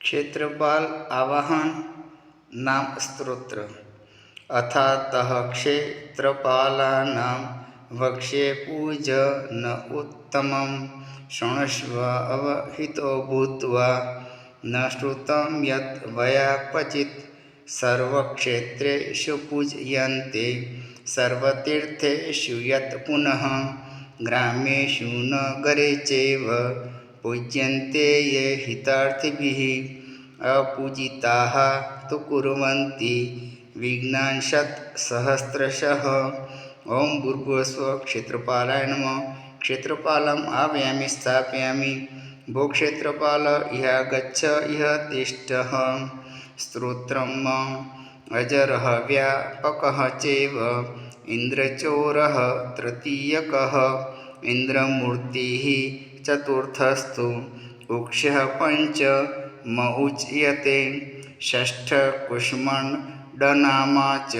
ક્ષેત્રપાલ આવાહન નામ સ્ત્રોત્ર અથાતઃ ક્ષેત્રપાલાનામ વક્ષે પૂજ ન ઉત્તમ શૃણસ્વ અવહિતો ભૂત્વા ન શ્રુતમ યત વયાપચિત સર્વક્ષેત્રેષુ પૂજયન્તે સર્વતીર્થેષુ યત પુનઃ ગ્રામેષુ નગરે ચેવ पूज्यन्ते ये हितार्थिभिः अपूजिताः तु कुर्वन्ति विघ्नांशत् सहस्रशः। ॐ भूर्भुवस्व क्षेत्रपालाय नमः। क्षेत्रपालम् आवाहयामि स्थापयामि। भो क्षेत्रपाल इह गच्छ इह तिष्ठः। स्तोत्रम् अजरः व्यापकः चैव। इन्द्रचोरः तृतीयकः। इन्द्रमूर्तिः ચતુર્થસ્તુ ઉક્ષ્ય પંચ म ઉચ્યતે ષષ્ઠ કુષ્મંડનામાં ચ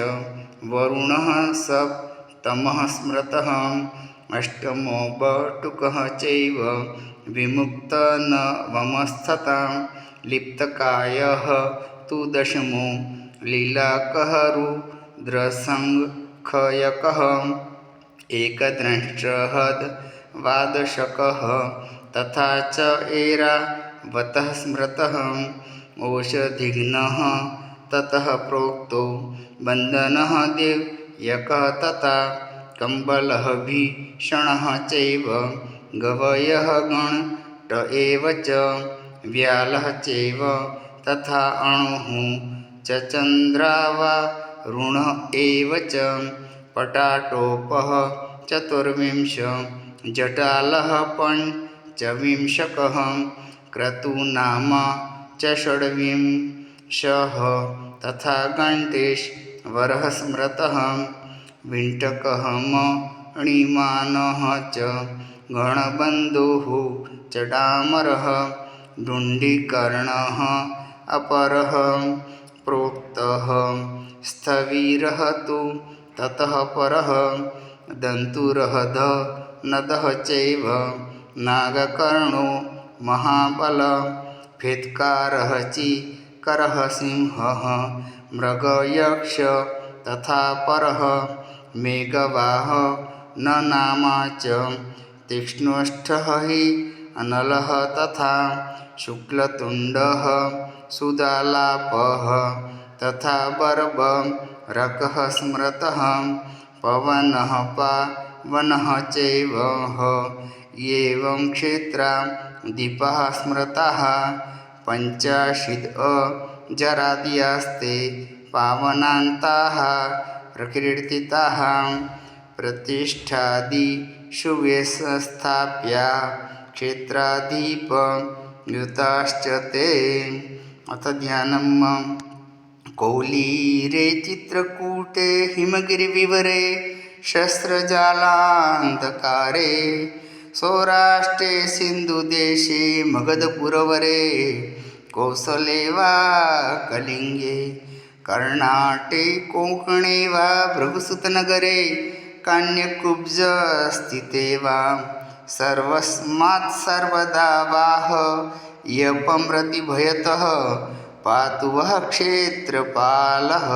વરુણ સપ્તમ સ્મૃત અષ્ટમો બટુક ચૈવ વિમુક્ત નવમસ્થતા લિપ્તકાય તુ દશમો લીલાકરુદ્રસંખયક એકદ્રષ્ટ્રહદ वादशकः तथा च एरावतः स्मृतः। ओषधिघ्नः ततः प्रोक्तो। वन्दनः देव्यकः तथा कम्बलः भीषणः चैव। गवयः गण एव च व्यालः चैव। तथा अणुः च चन्द्रावरुणः एव च। पटाटोपः चतुर्विंश। जटालः पञ्चविंशकः क्रतुनाम च षड्विंशः तथा गणेशवरः स्मृतः विण्टकः मणिमानः च गणबन्धुः च डामरः डुण्डिकर्णः अपरः प्रोक्तः स्थविरः तु ततः परः दन्तुरः नदः चैव नागकर्णो महाबल फेत्कारः चिकरः सिंहः मृगयक्ष तथा परः मेघवाह न नामा च तीक्ष्णोष्ठः हि अनलः तथा शुक्लतुण्डः सुदालापः तथा बर्बरकः स्मृतः पवनः वनः चैव एवं क्षेत्रा दीपाः स्मृताः। पञ्चाशीद् अजरादियास्ते पावनान्ताः प्रकीर्तिताः। प्रतिष्ठादिषु वेशस्थाप्या क्षेत्राधिपयुताश्च ते। अथ ध्यानम् कौलीरे चित्रकूटे हिमगिरिविवरे। शस्त्रजालान्धकारे सौराष्ट्रे सिन्धुदेशे मगधपुरवरे कौसले वा कलिङ्गे कर्णाटे कोङ्कणे वा भृगुसुतनगरे कान्यकुब्जस्थिते वा सर्वस्मात् सर्वदा वाह यपम्रतिभयतः पातु वः क्षेत्रपालः।